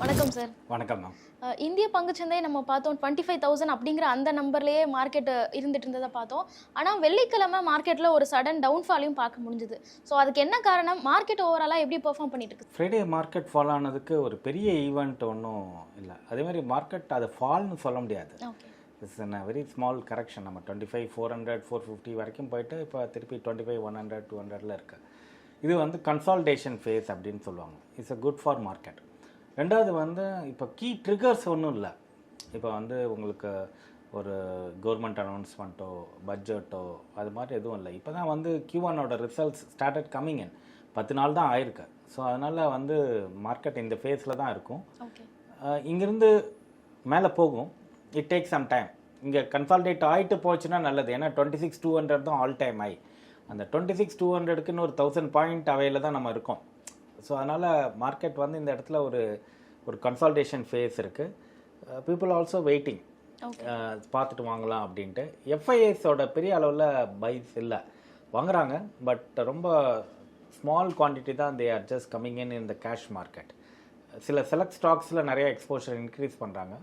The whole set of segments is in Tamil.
வணக்கம் சார் வணக்கம் மேம் இந்திய பங்குச்சந்தை நம்ம பார்த்தோம் டுவெண்ட்டி ஃபைவ் தௌசண்ட் அப்படிங்கிற அந்த நம்பர்லேயே மார்க்கெட் இருந்துட்டு இருந்ததை பார்த்தோம். ஆனால் வெள்ளிக்கிழமை மார்க்கெட்டில் ஒரு சடன் டவுன்ஃபாலையும் பார்க்க முடிஞ்சுது. ஸோ அதுக்கு என்ன காரணம்? மார்க்கெட் ஓவராலாக எப்படி பெர்ஃபார்ம் பண்ணிட்டு இருக்கு? ஃப்ரைடே மார்க்கெட் ஃபால் ஆனதுக்கு ஒரு பெரிய ஈவெண்ட் ஒன்றும் இல்லை. அதே மாதிரி மார்க்கெட் அது ஃபால்னு சொல்ல முடியாது. It's a very small correction நம்ம twenty five four hundred four fifty வரைக்கும் போயிட்டு இப்போ திருப்பி twenty five one hundred two ஹண்ட்ரட்ல இருக்கு. இது வந்து கன்சால்டேஷன் ஃபேஸ் அப்படின்னு சொல்லுவாங்க. It's a good for market ரெண்டாவது வந்து இப்போ கீ ட்ரிகர்ஸ் ஒன்றும் இல்லை. இப்போ வந்து உங்களுக்கு ஒரு கவர்மெண்ட் அனௌன்ஸ்மெண்ட்டோ பட்ஜெட்டோ அது மாதிரி எதுவும் இல்லை. இப்போ தான் வந்து கியூஆனோட ரிசல்ட்ஸ் ஸ்டார்டட் கம்மிங் இன் பத்து நாள் தான் ஆயிருக்கு. ஸோ அதனால் வந்து மார்க்கெட் இந்த ஃபேஸில் தான் இருக்கும். இங்கிருந்து மேலே போகும். இட் டேக் சம் டைம் இங்கே கன்சால்டேட் ஆகிட்டு போச்சுன்னா நல்லது. ஏன்னா டுவெண்ட்டி சிக்ஸ் டூ ஹண்ட்ரட் தான் ஆல் டைம் ஹை அந்த டுவெண்ட்டி சிக்ஸ் டூ ஹண்ட்ரடுக்குன்னு ஒரு தௌசண்ட் பாயிண்ட் அவையில் தான் நம்ம இருக்கோம். ஸோ அதனால் மார்க்கெட் வந்து இந்த இடத்துல ஒரு ஒரு கன்சால்டேஷன் ஃபேஸ் இருக்குது பீப்புள் ஆல்சோ வெயிட்டிங் பார்த்துட்டு வாங்கலாம் அப்படின்ட்டு. எஃப்ஐஎஸோட பெரிய அளவில் பைஸ் இல்லை. வாங்குறாங்க பட் ரொம்ப ஸ்மால் குவான்டிட்டி தான் they are just coming in in the cash market சில செலக்ட் ஸ்டாக்ஸில் நிறைய எக்ஸ்போஷர் இன்க்ரீஸ் பண்ணுறாங்க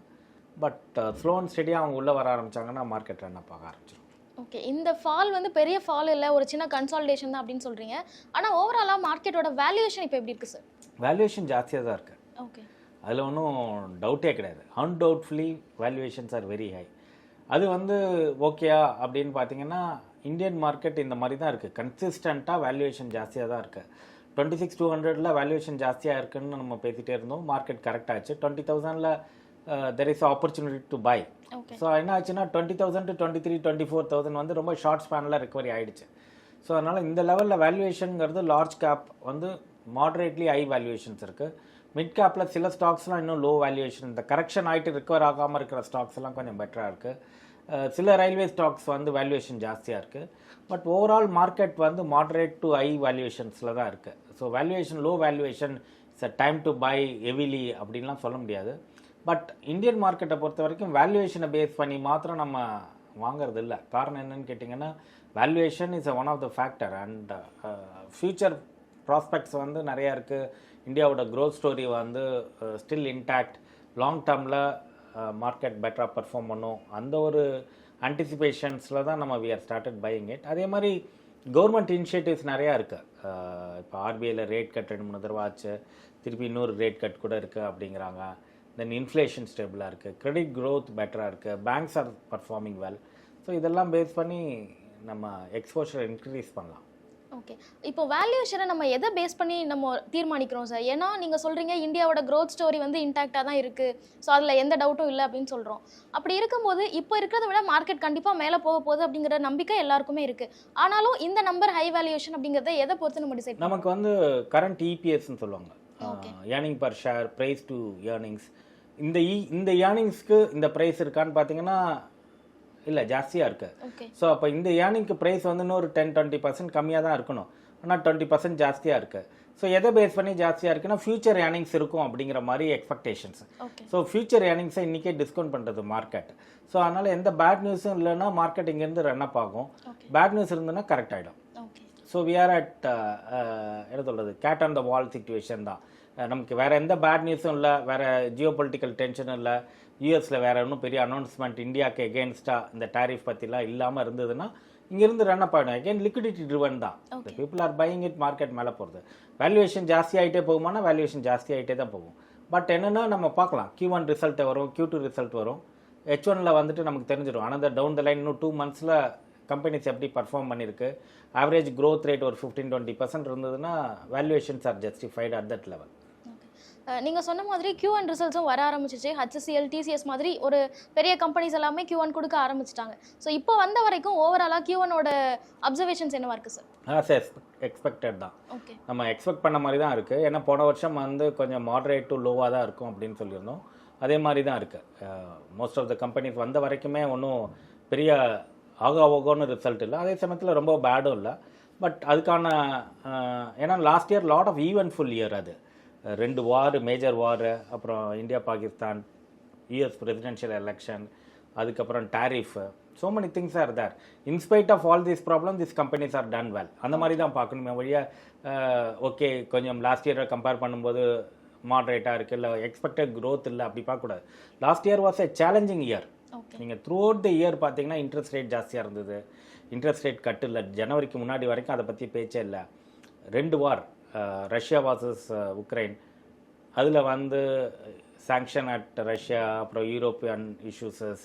பட் ஸ்லோ அண்ட் ஸ்டெடியாக அவங்க உள்ளே வர ஆரம்பிச்சாங்கன்னா மார்க்கெட் ரன் அப் ஆக ஆரம்பிச்சிடும் ஓகே இந்த ஃபால் வந்து பெரிய ஃபால் இல்லை ஒரு சின்ன கன்சால்டேஷன் தான் அப்படின்னு சொல்கிறீங்க ஆனால் ஓவராலாக மார்க்கெட்டோட வேல்யூவேஷன் இப்போ எப்படி இருக்கு சார் வேல்யூவேஷன் ஜாஸ்தியாக தான் இருக்குது ஓகே அதில் ஒன்றும் டவுட்டே கிடையாது. Undoubtedly valuations are very high அது வந்து ஓகேயா அப்படின்னு பார்த்தீங்கன்னா இந்தியன் மார்க்கெட் இந்த மாதிரி தான் இருக்குது கன்சிஸ்டண்ட்டாக வேல்யூவேஷன் ஜாஸ்தியாக தான் இருக்குது டுவெண்ட்டி சிக்ஸ் டூ ஹண்ட்ரடில் வேல்யூவேஷன் ஜாஸ்தியாக இருக்குன்னு நம்ம பேசிகிட்டே இருந்தோம். மார்க்கெட் கரெக்ட் ஆச்சு. Twenty தௌசண்டில் there is opportunity to buy so என்ன ஆச்சுன்னா twenty thousand to twenty three twenty four thousand வந்து ரொம்ப ஷார்ட் ஸ்பேனில் ரெக்கவரி ஆயிடுச்சு. ஸோ அதனால் இந்த லெவலில் வேல்யூவேஷனுங்கிறது லார்ஜ் கேப் வந்து மாடரேட்லி ஹை வேல்யூவேஷன்ஸ் இருக்குது மிட் கேப்பில் சில ஸ்டாக்ஸ்லாம் இன்னும் லோ வேல்யூவேஷன் இந்த கரெக்ஷன் ஆகிட்டு ரிக்கவர் ஆகாமல் இருக்கிற ஸ்டாக்ஸ் எல்லாம் கொஞ்சம் பெட்டராக இருக்குது சில ரயில்வே ஸ்டாக்ஸ் வந்து வேல்யூவேஷன் ஜாஸ்தியாக இருக்குது பட் ஓவரால் மார்க்கெட் வந்து மாடரேட் டு ஹை வேல்யூவேஷன்ஸில் தான் இருக்குது so valuation low valuation it's a time to buy heavily அப்படின்லாம் சொல்ல முடியாது. பட் இந்தியன் மார்க்கெட்டை பொறுத்த வரைக்கும் வேல்யூவேஷனை பேஸ் பண்ணி மாத்திரம் நம்ம வாங்குறது இல்லை காரணம் என்னன்னு கேட்டிங்கன்னா valuation is one of the factor and future prospects வந்து நிறையா இருக்குது இந்தியாவோட க்ரோத் ஸ்டோரி வந்து ஸ்டில் இன்டாக்ட் லாங் டேர்மில் மார்க்கெட் பெட்டராக பெர்ஃபார்ம் பண்ணும். அந்த ஒரு அன்டிசிபேஷன்ஸில் தான் நம்ம we are started buying it அதே மாதிரி கவர்மெண்ட் இனிஷியேட்டிவ்ஸ் நிறையா இருக்குது இப்போ ஆர்பிஐயில் ரேட் கட் ரெண்டு மூணு தடவை ஆச்சு. திருப்பி இன்னொரு ரேட் கட் கூட இருக்குது அப்படிங்கிறாங்க. தென் இன்ஃப்ளேஷன் ஸ்டேபிளாக இருக்குது கிரெடிட் growth பெட்டராக இருக்குது banks are performing well so இதெல்லாம் பேஸ் பண்ணி நம்ம எக்ஸ்போஷர் இன்க்ரீஸ் பண்ணலாம். ஓகே இப்போ வேல்யூஷனை நம்ம எதை பேஸ் பண்ணி நம்ம தீர்மானிக்கிறோம் சார் ஏன்னா நீங்கள் சொல்கிறீங்க இந்தியாவோட growth ஸ்டோரி வந்து இன்டாக்டாக தான் இருக்குது ஸோ அதில் எந்த டவுட்டும் இல்லை அப்படின்னு சொல்கிறோம் அப்படி இருக்கும்போது இப்போ இருக்கிறத விட மார்க்கெட் கண்டிப்பாக மேலே போக போகுது அப்படிங்கிற நம்பிக்கை எல்லாருக்குமே இருக்குது ஆனாலும் இந்த நம்பர் ஹை வேல்யூஷன் அப்படிங்கிறத எதை பொறுத்து நம்ம டிசைட் நமக்கு வந்து கரண்ட் இபிஎஸ்ன்னு சொல்லுவாங்க. Okay. Earning per share price to earnings இந்த இ இந்த ஏர்னிங்ஸ்க்கு இந்த ப்ரைஸ் இருக்கான்னு பார்த்தீங்கன்னா இல்லை ஜாஸ்தியாக இருக்கு. ஓகே. ஸோ அப்போ இந்த ஏர்னிங்க்கு ப்ரைஸ் வந்து இன்னொரு டென் டுவெண்ட்டி பர்சன்ட் கம்மியாக தான் இருக்கணும். ஆனால் டுவெண்ட்டி பர்சன்ட் ஜாஸ்தியாக இருக்கு. ஸோ எதை பேஸ் பண்ணி ஜாஸ்தியாக இருக்குன்னா ஃபியூச்சர் ஏர்னிங்ஸ் இருக்கும் அப்படிங்கிற மாதிரி எக்ஸ்பெக்டேஷன்ஸ் ஸோ ஃபியூச்சர் ஏர்னிங்ஸை இன்றைக்கே டிஸ்கவுண்ட் பண்ணுறது மார்க்கெட் ஸோ அதனால் எந்த பேட் நியூஸும் இல்லைன்னா மார்க்கெட் இங்கேருந்து ரன் அப் ஆகும். பேட் நியூஸ் இருந்ததுன்னா கரெக்ட் ஆகிடும் ஸோ வி ஆர் அட் என்ன சொல்கிறது cat on the wall situation தான். அஹ் நமக்கு வேற எந்த பேட் நியூஸும் இல்லை வேற ஜியோ பொலிட்டிக்கல் டென்ஷனும் இல்லை யூஎஸில் வேற இன்னும் பெரிய அனௌன்ஸ்மெண்ட் இந்தியாவுக்கு எகேன்ஸ்டாக இந்த டாரிஃப் பற்றிலாம் இல்லாமல் இருந்ததுன்னா இங்கேருந்து ரன் அப் ஆகிடும் அகேன் லிக்விடிட்டி ட்ரிவன் தான். இந்த people are buying it market மேலே போகிறது வேல்யூவேஷன் ஜாஸ்தி ஆகிட்டே போகுமானா வேல்யூவேஷன் ஜாஸ்தி ஆகிட்டே தான் போகும். பட் என்னென்னா நம்ம பார்க்கலாம். Q1 ஒன் ரிசல்ட் வரும் Q2 டூ ரிசல்ட் வரும். ஹெச் ஒனில் வந்துட்டு நமக்கு தெரிஞ்சிடும். ஆனால் டவுன் த லைன் இன்னும் டூ மந்த்ஸில் கம்பெனிஸ் எப்படி பர்ஃபார்ம் பண்ணியிருக்கு ஆவரேஜ் growth ரேட் ஒரு ஃபிஃப்டீன் டுவெண்ட்டி பர்சன்ட் இருந்ததுன்னா valuations are justified at that level நீங்க சொன்ன மாதிரி Q ஒன் ரிசல்ட்ஸும் வர ஆரம்பிச்சிச்சு. ஹச்சிஎல் டிசிஎஸ் மாதிரி ஒரு பெரிய கம்பெனிஸ் எல்லாமே Q ஒன் கொடுக்க ஆரம்பிச்சிட்டாங்க. ஸோ இப்போ வந்த வரைக்கும் ஓவராலாக Q ஒனோட அப்சர்வேஷன்ஸ் என்னவா இருக்கு சார் ஆஸ் எக்ஸ்பெக்டட் தான். ஓகே நம்ம எக்ஸ்பெக்ட் பண்ண மாதிரி தான் இருக்குது ஏன்னா போன வருஷம் வந்து கொஞ்சம் மாடரேட் டு லோவாக தான் இருக்கும் அப்படின்னு சொல்லியிருந்தோம். அதே மாதிரி தான் இருக்குது மோஸ்ட் ஆஃப் த கம்பெனிஸ் வந்த வரைக்குமே ஒன்றும் பெரிய ஆகா ஓகோன்னு ரிசல்ட் இல்லை. அதே சமயத்தில் ரொம்ப பேடும் இல்லை. பட் அதுக்கான ஏன்னா last year lot of eventful year அது. ரெண்டு வார் மேஜர் வார் அப்புறம் India Pakistan US presidential election அதுக்கப்புறம் tariff so many things are there in spite of all this problem this companies are done well அந்த மாதிரி தான் பார்க்கணுமே வழியாக ஓகே கொஞ்சம் லாஸ்ட் இயரை கம்பேர் பண்ணும்போது மாட்ரேட்டாக இருக்குது இல்லை எக்ஸ்பெக்டட் க்ரோத் இல்லை அப்படி பார்க்கக்கூடாது. Last year was a challenging year நீங்கள் த்ரூ அவுட் த இயர் பார்த்தீங்கன்னா இன்ட்ரெஸ்ட் ரேட் ஜாஸ்தியாக இருந்தது. இன்ட்ரெஸ்ட் ரேட் கட்டு இல்லை. ஜனவரிக்கு முன்னாடி வரைக்கும் அதை பற்றி பேச்சே இல்லை. ரெண்டு வார் ரஷ்யா வாசஸ் உக்ரைன். அதில் வந்து சாங்ஷன் அட் ரஷ்யா அப்புறம் யூரோப்பியன் இஷ்யூஸஸ்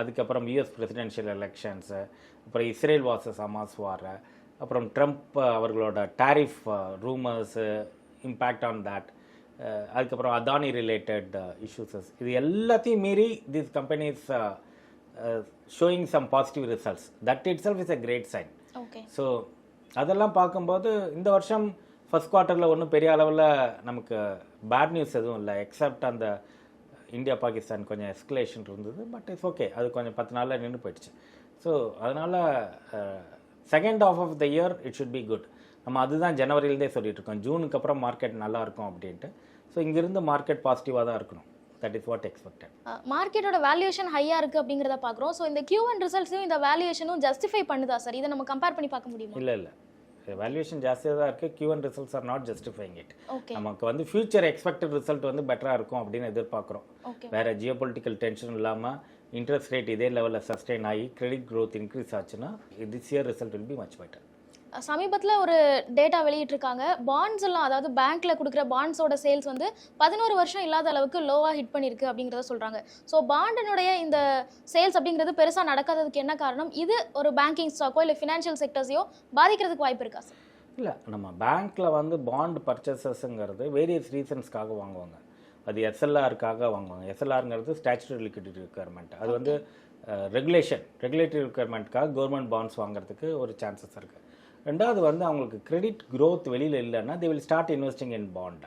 அதுக்கப்புறம் யூஎஸ் பிரசிடென்ஷியல் எலெக்ஷன்ஸு அப்புறம் இஸ்ரேல் வாசஸ் அமாஸ் வார் அப்புறம் ட்ரம்ப் அவர்களோட tariff rumours impact on that அதுக்கப்புறம் அதானி ரிலேட்டட் இஷ்யூஸஸ் இது எல்லாத்தையும் மீறி this companies showing some positive results that itself is a great sign so அதெல்லாம் பார்க்கும்போது இந்த வருஷம் ஃபர்ஸ்ட் குவார்ட்டரில் ஒன்றும் பெரிய அளவில் நமக்கு பேட் நியூஸ் எதுவும் இல்லை எக்ஸப்ட் அந்த இந்தியா பாகிஸ்தான் கொஞ்சம் எஸ்கலேஷன் இருந்தது பட் இட்ஸ் ஓகே அது கொஞ்சம் பத்து நாளில் நின்று போயிடுச்சு. ஸோ அதனால் second half of the year it should be good நம்ம அதுதான் ஜனவரியிலேருந்தே சொல்லிட்டு இருக்கோம். ஜூனுக்கு அப்புறம் மார்க்கெட் நல்லா இருக்கும் அப்படின்ட்டு. ஸோ இங்கிருந்து மார்க்கெட் பாசிட்டிவாக தான் இருக்கணும். தட் இஸ் வாட் எக்ஸ்பெக்டட் மார்க்கெட்டோட வேல்யூஷன் ஹையாக இருக்குது அப்படிங்கிறத பார்க்குறோம். ஸோ இந்த கியூ அண்ட் ரிசல்ட்ஸையும் இந்த வேல்யூஷனும் ஜஸ்டிஃபை பண்ணுதா சார் இதை நம்ம கம்பேர் பண்ணி பார்க்க முடியுமா? இல்லை இல்லை. வேல்யூஷன் ஜாஸ்தியாக தான் இருக்குது Q and results are not justifying it நமக்கு வந்து ஃபியூச்சர் எக்ஸ்பெக்டட் ரிசல்ட் வந்து பெட்டராக இருக்கும் அப்படின்னு எதிர்பார்க்குறோம். வேற ஜியோபொலிட்டிக்கல் டென்ஷன் இல்லாமல் இன்ட்ரெஸ்ட் ரேட் இதே லெவலில் சஸ்டெயின் ஆகி கிரெடிட் growth இன்க்ரீஸ் ஆச்சுன்னா this year result will be much better சமீபத்தில் ஒரு டேட்டா வெளியிட்டிருக்காங்க. பாண்ட்ஸ் எல்லாம் அதாவது பேங்க்ல கொடுக்குற பாண்ட்ஸோட சேல்ஸ் வந்து பதினோரு வருஷம் இல்லாத அளவுக்கு லோவாக ஹிட் பண்ணியிருக்கு அப்படிங்கிறத சொல்கிறாங்க ஸோ பாண்டினுடைய இந்த சேல்ஸ் அப்படிங்கிறது பெருசாக நடக்காததுக்கு என்ன காரணம்? இது ஒரு பேங்கிங் ஸ்டாக்கோ இல்லை ஃபினான்ஷியல் செக்டர்ஸையோ பாதிக்கிறதுக்கு வாய்ப்பு இருக்கா சார் இல்லை நம்ம பேங்க்கில் வந்து பாண்ட் பர்ச்சேசஸ்ங்கிறது வேரியஸ் ரீசன்ஸ்க்காக வாங்குவாங்க. அது எஸ்எல்ஆருக்காக வாங்குவாங்க. எஸ்எல்ஆருங்கிறது ஸ்டாச்சுரரி லிக்விடிட்டி ரெக்குயர்மெண்ட் அது வந்து ரெகுலேஷன் ரெகுலேட்டரி ரெக்குயர்மெண்ட்காக கவர்மெண்ட் பாண்ட்ஸ் வாங்குறதுக்கு ஒரு சான்சஸ் இருக்குது ரெண்டாவது வந்து அவங்களுக்கு கிரெடிட் growth வெளியில் இல்லைன்னா they will start investing in bond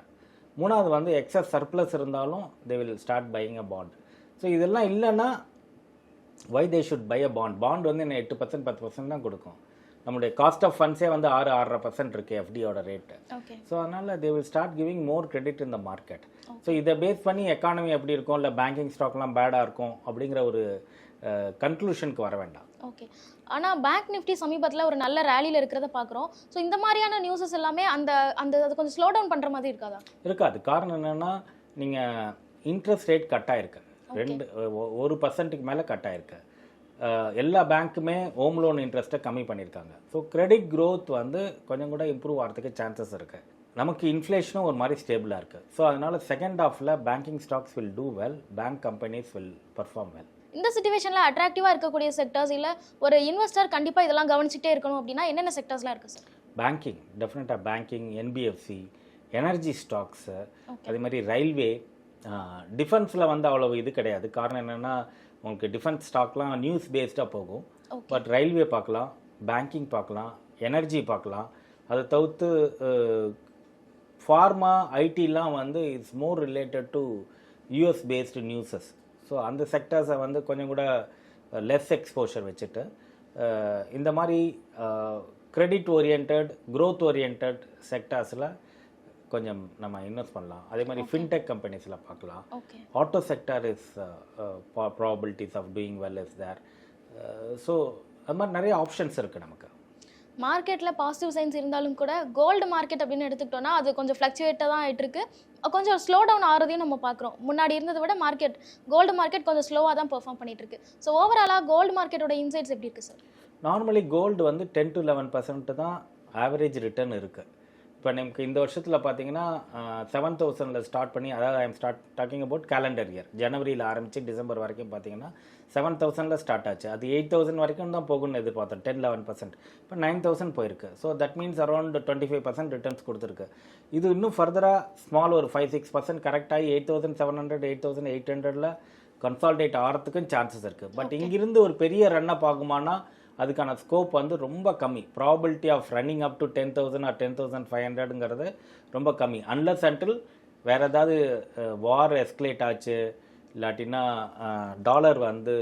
மூணாவது வந்து எக்ஸஸ் சர்ப்ளஸ் இருந்தாலும் they will start buying a bond so இதெல்லாம் இல்லைன்னா why they should buy a bond bond வந்து என்ன எட்டு பர்சன்ட் பத்து பர்சன்ட் தான் கொடுக்கும். நம்மளுடைய காஸ்ட் ஆஃப் ஃபண்ட்ஸே வந்து ஆறு ஆறரை பர்சன்ட் இருக்குது எஃப்டியோட ரேட்டு ஓகே ஸோ அதனால் they will start giving more credit in the market so இதை பேஸ் பண்ணி எக்கானமி எப்படி இருக்கும் இல்லை பேங்கிங் ஸ்டாக்லாம் பேடாக இருக்கும் அப்படிங்கிற ஒரு கன்க்ளூஷனுக்கு வர வேண்டாம். ஓகே ஆனால் பேங்க் நிஃப்டி சமீபத்தில் ஒரு நல்ல ரேலியில் இருக்கிறத பார்க்குறோம் ஸோ இந்த மாதிரியான நியூஸஸ் எல்லாமே அந்த அந்த அது கொஞ்சம் ஸ்லோ டவுன் பண்ணுற மாதிரி இருக்காதா? இருக்காது. காரணம் என்னென்னா நீங்கள் இன்ட்ரெஸ்ட் ரேட் கட் ஆயிருக்கு ரெண்டு ஒரு பர்சன்ட்டுக்கு மேலே கட் ஆயிருக்கு எல்லா பேங்க்குமே ஹோம் லோன் இன்ட்ரெஸ்ட்டை கம்மி பண்ணியிருக்காங்க. ஸோ கிரெடிட் growth வந்து கொஞ்சம் கூட இம்ப்ரூவ் ஆகிறதுக்கு சான்சஸ் இருக்குது நமக்கு இன்ஃப்ளேஷனும் ஒரு மாதிரி ஸ்டேபிளாக இருக்குது ஸோ அதனால் செகண்ட் ஹாஃபில் banking stocks will do well bank companies will perform well இந்த சுச்சுவேஷனில் அட்ராக்டிவாக இருக்கக்கூடிய செக்டர்ஸ் இல்லை ஒரு இன்வெஸ்டர் கண்டிப்பாக இதெல்லாம் கவனிச்சுட்டே இருக்கணும் அப்படின்னா என்னென்ன செக்டர்ஸ்லாம் இருக்குது சார் பேங்கிங் டெஃபினட்டாக பேங்கிங் என்பிஎஃப்சி எனர்ஜி ஸ்டாக்ஸு அதே மாதிரி ரயில்வே டிஃபென்ஸில் வந்து அவ்வளவு இது கிடையாது. காரணம் என்னென்னா உங்களுக்கு டிஃபென்ஸ் ஸ்டாக்லாம் நியூஸ் பேஸ்டாக போகும். பட் ரயில்வே பார்க்கலாம் பேங்கிங் பார்க்கலாம் எனர்ஜி பார்க்கலாம். அதை தவிர்த்து ஃபார்மா ஐடிலாம் வந்து it's more related to US based news so அந்த செக்டர்ஸை வந்து கொஞ்சம் கூட லெஸ் எக்ஸ்போஷர் வச்சுட்டு அஹ், இந்த மாதிரி கிரெடிட் ஓரியன்ட் growth ஓரியன்ட் செக்டர்ஸில் கொஞ்சம் நம்ம இன்வெஸ்ட் பண்ணலாம். அதே மாதிரி ஃபின்டெக் கம்பெனிஸில் பார்க்கலாம். Uh, uh, po- probabilities of doing well is there. Uh, so அது மாதிரி நிறைய ஆப்ஷன்ஸ் இருக்குது நமக்கு. மார்க்கெட்டில் பாசிட்டிவ் சைன்ஸ் இருந்தாலும் கூட கோல்டு மார்க்கெட் அப்படின்னு எடுத்துக்கிட்டோன்னா அது கொஞ்சம் ஃப்ளக்சுவேட்டாக தான் ஆகிட்டு இருக்கு கொஞ்சம் ஸ்லோ டவுன் ஆகிறதையும் நம்ம பார்க்குறோம். முன்னாடி இருந்ததை விட மார்க்கெட் கோல்டு மார்க்கெட் கொஞ்சம் ஸ்லோவாக தான் பெர்ஃபார்ம் பண்ணிட்டு இருக்கு ஸோ ஓவராலாக கோல்டு மார்க்கெட்டோட இன்சைட்ஸ் எப்படி இருக்குது சார் நார்மலி கோல்டு வந்து டென் டு லெவன் பர்சன்ட் தான் ஆவரேஜ் ரிட்டர்ன் இருக்குது இப்போ நமக்கு இந்த வருஷத்தில் பார்த்தீங்கன்னா செவன் தௌசண்டில் ஸ்டார்ட் பண்ணி அதாவது I am start talking about calendar year ஜனவரியில் ஆரம்பித்து டிசம்பர் வரைக்கும் பார்த்தீங்கன்னா செவன் தௌசண்டில் ஸ்டார்ட் ஆச்சு. அது எயிட் தௌசண்ட் வரைக்கும் தான் போகும்னு எதிர்பார்த்தோம். டென் லெவன் பர்சன்ட் இப்போ நைன் தௌசண்ட் போயிருக்கு. So that means around twenty five percent returns கொடுத்துருக்கு. இது இன்னும் ஃபர்தராக ஸ்மால் ஒரு five six percent கரெக்டாகி eight thousand seven hundred eight thousand eight ஹண்ட்ரடில் கன்சால்டேட் ஆகிறதுக்கும் சான்சஸ் இருக்குது பட் இங்கிருந்து ஒரு பெரிய ரன் அப் ஆகுமானா அதுக்கான ஸ்கோப் வந்து ரொம்ப கம்மி. Probability of running up to ten thousand or ten thousand five ஹண்ட்ரடுங்கிறது ரொம்ப கம்மி. அன்லஸ் அன்டில் வேறு ஏதாவது வார் எஸ்கலேட் ஆச்சு இல்லாட்டின்னா டாலர் வந்து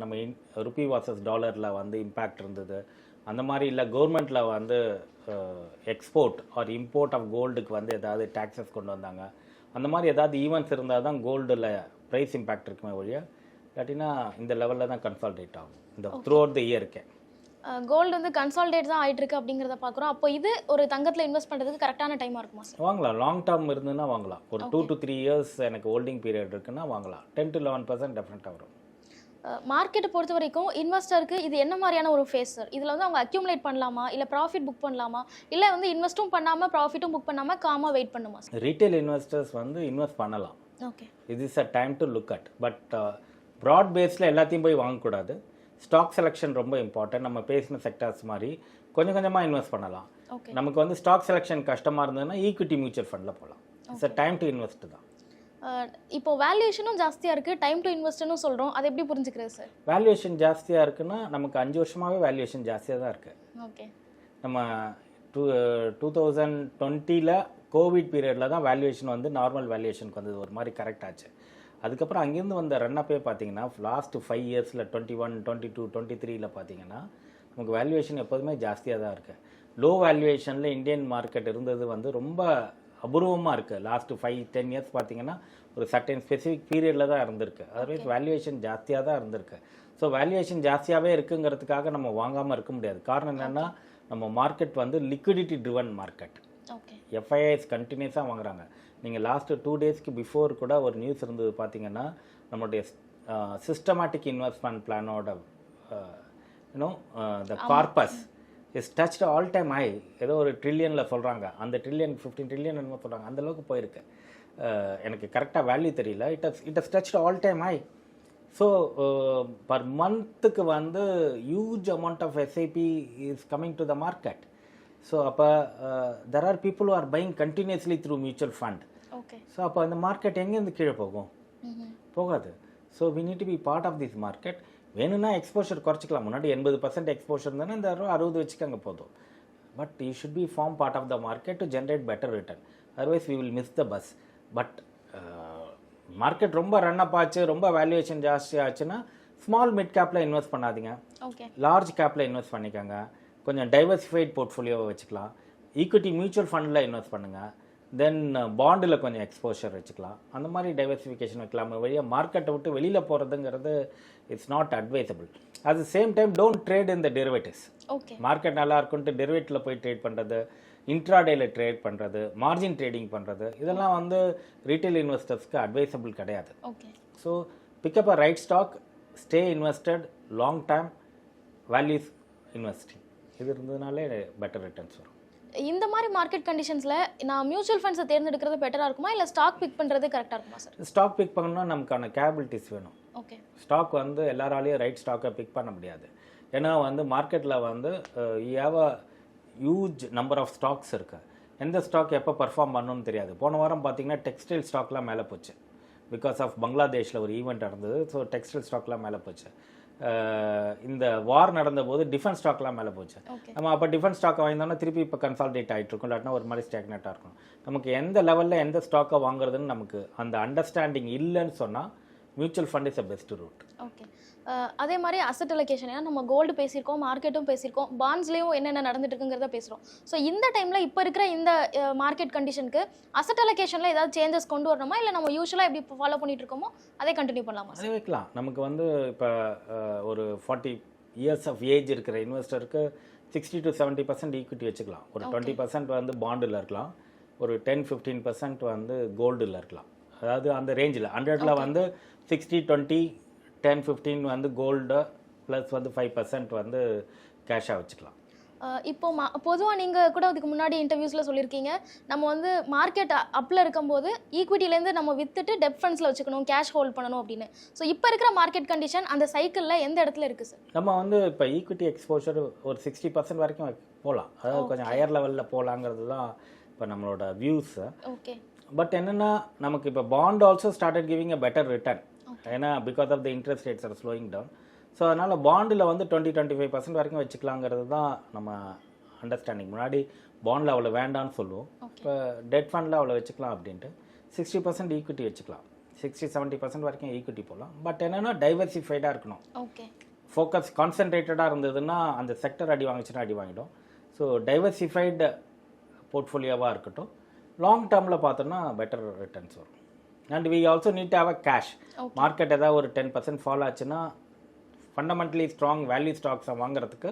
நம்ம இன் ருபி வாசஸ் டாலரில் வந்து இம்பேக்ட் இருந்தது. அந்த மாதிரி இல்லை கவர்மெண்ட்டில் வந்து எக்ஸ்போர்ட் ஆர் இம்போர்ட் ஆஃப் கோல்டுக்கு வந்து ஏதாவது டேக்ஸஸ் கொண்டு வந்தாங்க. அந்த மாதிரி ஏதாவது ஈவெண்ட்ஸ் இருந்தால் தான் கோல்டில் ப்ரைஸ் இம்பேக்ட் இருக்குமே ஒழிய இல்லாட்டினா இந்த லெவலில் தான் கன்சால்டேட் ஆகும். இந்த த்ரூ அவுட் த இயருக்கு கோல்டு வந்து கன்சால்டேட் தான் ஆயிட்டு இருக்கு அப்படிங்கிறத பார்க்குறோம். அப்போ இது ஒரு தங்கத்தில் இன்வெஸ்ட் பண்ணுறதுக்கு கரெக்டான டைமாக இருக்குமா சார் வாங்கலாம். லாங் டேர்ம் இருந்ததுன்னா வாங்கலாம். ஒரு டூ டு த்ரீ இயர்ஸ் எனக்கு ஹோல்டிங் பீரியட் இருக்குன்னா வாங்கலாம். டென் டு லெவன் பர்சன்ட் டெஃபரெண்ட்டாக வரும். மார்க்கெட்டை பொறுத்த வரைக்கும் இன்வெஸ்டருக்கு இது என்ன மாதிரியான ஒரு ஃபேஸ் சார் இதில் வந்து அவங்க அக்யூமுலேட் பண்ணலாமா? இல்லை ப்ராஃபிட் புக் பண்ணலாமா? இல்லை வந்து இன்வெஸ்ட்டும் பண்ணாமல் ப்ராஃபிட்டும் புக் பண்ணாமல் காமாக வெயிட் பண்ணுமா ரீட்டைல் இன்வெஸ்டர்ஸ் வந்து இன்வெஸ்ட் பண்ணலாம். ஓகே இது is a time to look at but broad பேஸில் எல்லாத்தையும் போய் வாங்கக்கூடாது. ஸ்டாக் செலெக்ஷன் ரொம்ப இம்பார்ட்டன்ட் நம்ம பேசின செக்டர்ஸ் மாதிரி கொஞ்சம் கொஞ்சமாக இன்வெஸ்ட் பண்ணலாம். ஓகே நமக்கு வந்து ஸ்டாக் செலெக்ஷன் கஷ்டமாக இருந்ததுன்னா ஈக்விட்டி மியூச்சுவல் ஃபண்டில் போகலாம் இட்ஸ் டைம் டு இன்வெஸ்ட் தான். இப்போ வேல்யூஷனும் ஜாஸ்தியாக இருக்குது டைம் டு இன்வெஸ்ட்னு சொல்கிறோம் அதை எப்படி புரிஞ்சுக்கிறது சார் வேல்யூவேஷன் ஜாஸ்தியாக இருக்குன்னா நமக்கு அஞ்சு வருஷமாகவே வேல்யூவேஷன் ஜாஸ்தியாக தான் இருக்குது ஓகே நம்ம டூ டூ தௌசண்ட் டுவெண்ட்டியில் கோவிட் பீரியடில் தான் வேல்யூவேஷன் வந்து நார்மல் வேல்யூவேஷனுக்கு வந்தது. ஒரு மாதிரி கரெக்ட் ஆச்சு. அதுக்கப்புறம் அங்கேருந்து வந்த ரன்னப்பே பார்த்தீங்கன்னா லாஸ்ட் ஃபைவ் இயர்ஸில் twenty one twenty two twenty த்ரீல பார்த்தீங்கன்னா நமக்கு வேல்யூவேஷன் எப்போதுமே ஜாஸ்தியாக தான் இருக்குது லோ வேல்யூவேஷனில் இந்தியன் மார்க்கெட் இருந்தது வந்து ரொம்ப அபூர்வமாக இருக்குது லாஸ்ட்டு ஃபைவ் டென் இயர்ஸ் பார்த்தீங்கன்னா ஒரு சர்டன் ஸ்பெசிஃபிக் பீரியடில் தான் இருந்திருக்கு. அதர்வைஸ் வேல்யூவேஷன் ஜாஸ்தியாக தான் இருந்திருக்கு. ஸோ வேல்யூவேஷன் ஜாஸ்தியாகவே இருக்குங்கிறதுக்காக நம்ம வாங்காமல் இருக்க முடியாது. காரணம் என்னென்னா நம்ம மார்க்கெட் வந்து liquidity driven market okay FIIs கண்டினியூஸாக வாங்குறாங்க. நீங்கள் லாஸ்ட்டு டூ டேஸ்க்கு பிஃபோர் கூட ஒரு நியூஸ் இருந்தது பார்த்தீங்கன்னா நம்மளுடைய systematic investment பிளானோட you know the corpus is touched all time high ஏதோ ஒரு ட்ரில்லியனில் சொல்கிறாங்க அந்த ட்ரில்லியன் ஃபிஃப்டீன் ட்ரில்லியன் என்னமோ சொல்கிறாங்க அந்த அளவுக்கு போயிருக்கு. எனக்கு கரெக்டாக வேல்யூ தெரியல. It has it has touched all time high so per மந்த்துக்கு வந்து huge amount of SIP is coming to the market so அப்போ there are people are buying continuously through mutual fund okay so அப்போ அந்த மார்க்கெட் எங்கேருந்து கீழே போகும்? போகாது. So we need to be part of this market வேணும்னா எக்ஸ்போஷர் குறைச்சிக்கலாம். முன்னாடி எண்பது பர்சன்ட் எக்ஸ்போஷர் இருந்தானே இந்த அறுபது வச்சுக்கங்க போதும். But you should be form part of the market to generate better return otherwise we will miss the bus but market ரொம்ப ரன் அப் ஆச்சு ரொம்ப வேல்யூவேஷன் ஜாஸ்தி ஆச்சுன்னா ஸ்மால் மிட் கேப்பில் இன்வெஸ்ட் பண்ணாதீங்க. லார்ஜ் கேப்பில் இன்வெஸ்ட் பண்ணிக்கோங்க. கொஞ்சம் டைவர்சிஃபைட் போர்ட்ஃபோலியோவை வச்சுக்கலாம். ஈக்விட்டி மியூச்சுவல் ஃபண்டில் இன்வெஸ்ட் பண்ணுங்கள் தென் பாண்டில் கொஞ்சம் எக்ஸ்போஷர் வச்சுக்கலாம். அந்த மாதிரி டைவர்சிஃபிகேஷன் வைக்கலாம். வழியாக மார்க்கெட்டை விட்டு வெளியில் போகிறதுங்கிறது it's not advisable at the same time don't trade in the derivatives okay market நல்லா இருக்குன்ட்டு டெரிவேட்டில் போய் ட்ரேட் பண்ணுறது இன்ட்ராடேல ட்ரேட் பண்ணுறது மார்ஜின் ட்ரேடிங் பண்ணுறது இதெல்லாம் வந்து ரீட்டைல் இன்வெஸ்டர்ஸ்க்கு அட்வைசபிள் கிடையாது. Okay so pick up a right stock stay invested long time values investing இது இருந்ததுனாலே பெட்டர் ரிட்டர்ன்ஸ் வரும். இந்த மாதிரி மார்க்கெட் கண்டிஷன்ஸில் நான் மியூச்சுவல் ஃபண்ட்ஸை தேர்ந்தெடுக்கிறது பெட்டராக இருக்குமா? இல்லை ஸ்டாக் பிக் பண்ணுறது கரெக்டாக இருக்குமா சார் ஸ்டாக் பிக் பண்ணணும்னா நமக்கான கேபிலிட்டிஸ் வேணும். ஓகே ஸ்டாக் வந்து எல்லாராலையும் ரைட் ஸ்டாக்கை பிக் பண்ண முடியாது. ஏன்னா வந்து மார்க்கெட்டில் வந்து ஏவ ஹியூஜ் நம்பர் ஆஃப் ஸ்டாக்ஸ் இருக்கு. எந்த ஸ்டாக் எப்போ பர்ஃபார்ம் பண்ணணும்னு தெரியாது. போன வாரம் பார்த்தீங்கன்னா டெக்ஸ்டைல் ஸ்டாக்லாம் மேலே போச்சு. பிகாஸ் ஆஃப் பங்களாதேஷில் ஒரு ஈவெண்ட் நடந்தது. ஸோ டெக்ஸ்டைல் ஸ்டாக்லாம் மேலே போச்சு. இந்த வார் நடந்தபோது டிஃபென்ஸ் ஸ்டாக்லாம் மேலே போச்சு. நம்ம அப்போ டிஃபென்ஸ் ஸ்டாக்கை வாங்கினோம்னா திருப்பி இப்போ கன்சால்டேட் ஆகிட்டு இருக்கும் இல்லாட்டினா ஒரு மாதிரி ஸ்டாக்னேட்டாக இருக்கும். நமக்கு எந்த லெவலில் எந்த ஸ்டாக்கை வாங்குறதுன்னு நமக்கு அந்த அண்டர்ஸ்டாண்டிங் இல்லைன்னு சொன்னால் mutual fund is a best route okay அதே மாதிரி அசட் அலோகேஷன் ஏன்னா நம்ம கோல்டு பேசியிருக்கோம் மார்க்கெட்டும் பேசியிருக்கோம் பாண்ட்ஸ்லேயும் என்னென்ன நடந்துட்டு இருக்குங்கிறத பேசுகிறோம் ஸோ இந்த டைமில் இப்போ இருக்கிற இந்த மார்க்கெட் கண்டிஷனுக்கு அசட் அலோகேஷனில் ஏதாவது சேஞ்சஸ் கொண்டு வரணுமா? இல்லை நம்ம யூஸ்வலாக எப்படி ஃபாலோ பண்ணிட்டு இருக்கோமோ அதே கண்டினியூ பண்ணலாமா அதே வைக்கலாம். நமக்கு வந்து இப்போ ஒரு ஃபார்ட்டி இயர்ஸ் ஆஃப் ஏஜ் இருக்கிற இன்வெஸ்டருக்கு sixty to seventy percent equity வச்சுக்கலாம். ஒரு டுவெண்ட்டி பர்சன்ட் வந்து பாண்டில் இருக்கலாம். ஒரு டென் ஃபிஃப்டீன் பர்சன்ட் வந்து கோல்டில் இருக்கலாம். அதாவது அந்த ரேஞ்சில் ஹண்ட்ரடில் வந்து சிக்ஸ்டி டுவெண்ட்டி டென் ஃபிஃப்டீன் வந்து கோல்டு ப்ளஸ் வந்து ஃபைவ் பர்சன்ட் வந்து கேஷாக வச்சுக்கலாம். இப்போ மா பொதுவாக நீங்கள் கூட அதுக்கு முன்னாடி இன்டர்வியூஸில் சொல்லியிருக்கீங்க. நம்ம வந்து மார்க்கெட் அப்பில் இருக்கும்போது ஈக்விட்டிலேருந்து நம்ம வித்துட்டு டெப் ஃபண்ட்ஸில் வச்சுக்கணும் கேஷ் ஹோல்ட் பண்ணணும் அப்படின்னு. ஸோ இப்போ இருக்கிற மார்க்கெட் கண்டிஷன் அந்த சைக்கிளில் எந்த இடத்துல இருக்குது சார் நம்ம வந்து இப்போ ஈக்விட்டி எக்ஸ்போஷர் ஒரு சிக்ஸ்டி பர்சன்ட் வரைக்கும் போகலாம் அதாவது கொஞ்சம் ஹையர் லெவலில் போகலாங்கிறது தான் இப்போ நம்மளோட வியூஸு ஓகே பட் என்னன்னா நமக்கு இப்போ bond also started giving a better return ஏன்னா because of the interest rates are slowing down so அதனால் பாண்டில் வந்து டுவெண்ட்டி டுவெண்ட்டி ஃபைவ் பர்சன்ட் வரைக்கும் வச்சுக்கலாங்கிறது தான் நம்ம அண்டர்ஸ்டாண்டிங் முன்னாடி பாண்டில் அவ்வளோ வேண்டாம்னு சொல்லுவோம். இப்போ டெட் ஃபண்டில் அவ்வளோ வச்சுக்கலாம் அப்படின்ட்டு. சிக்ஸ்டி பர்சன்ட் ஈக்விட்டி வச்சுக்கலாம். சிக்ஸ்டி செவன்ட்டி பர்சன்ட் வரைக்கும் ஈக்விட்டி போகலாம் பட் என்னென்னா டைவர்சிஃபைடாக இருக்கணும். ஓகே ஃபோக்கஸ் கான்சென்ட்ரேட்டடாக இருந்ததுன்னா அந்த செக்டர் அடி வாங்கிச்சுன்னா அடி வாங்கிடும். ஸோ டைவர்சிஃபைடு போர்ட்ஃபோலியோவாக இருக்கட்டும். லாங் டேர்மில் பார்த்தோம்னா பெட்டர் ரிட்டர்ன்ஸ் வரும். And we also need to have a cash. Market ஏதாவது ஒரு டென் பர்சன்ட் ஃபாலோ ஆச்சுன்னா ஃபண்டமெண்டலி ஸ்ட்ராங் வேல்யூ ஸ்டாக்ஸை வாங்குறதுக்கு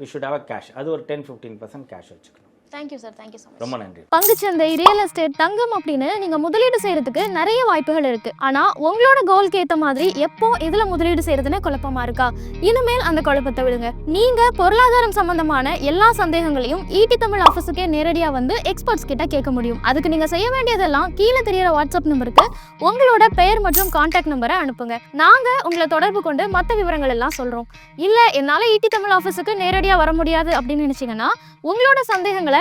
we should have a cash அது ஒரு டென் ஃபிஃப்டீன் பர்சன்ட் கேஷ் வச்சுக்கணும். Thank you sir thank you so much ரொம்ப நன்றி. பங்குச்சந்தை ரியல் எஸ்டேட் தங்கம் அப்படின்னு நீங்க முதலீடு செய்யறதுக்கு நிறைய வாய்ப்புகள் இருக்கு. ஆனா உங்களோட கோல்க்கு ஏத்த மாதிரி எப்போ எதுல முதலீடு செய்யறதுன்னு குழப்பமா இருக்கா? இனிமேல் அந்த குழப்பத்தை விடுங்க. நீங்க பொருளாதாரம் சம்பந்தமான எல்லா சந்தேகங்களையும் ஈட்டி தமிழ் ஆஃபீஸுக்கே நேரடியா வந்து எக்ஸ்பர்ட்ஸ் கிட்ட கேட்க முடியும். அதுக்கு நீங்க செய்ய வேண்டியதெல்லாம் கீழே தெரியற வாட்ஸ்அப் நம்பருக்கு உங்களோட பெயர் மற்றும் கான்டாக்ட் நம்பரை அனுப்புங்க. நாங்க உங்களை தொடர்பு கொண்டு மற்ற விவரங்கள் எல்லாம் சொல்றோம். இல்ல என்னால ஈட்டி தமிழ் ஆஃபீஸுக்கு நேரடியா வர முடியாது அப்படின்னு நினைச்சீங்கன்னா உங்களோட சந்தேகங்களை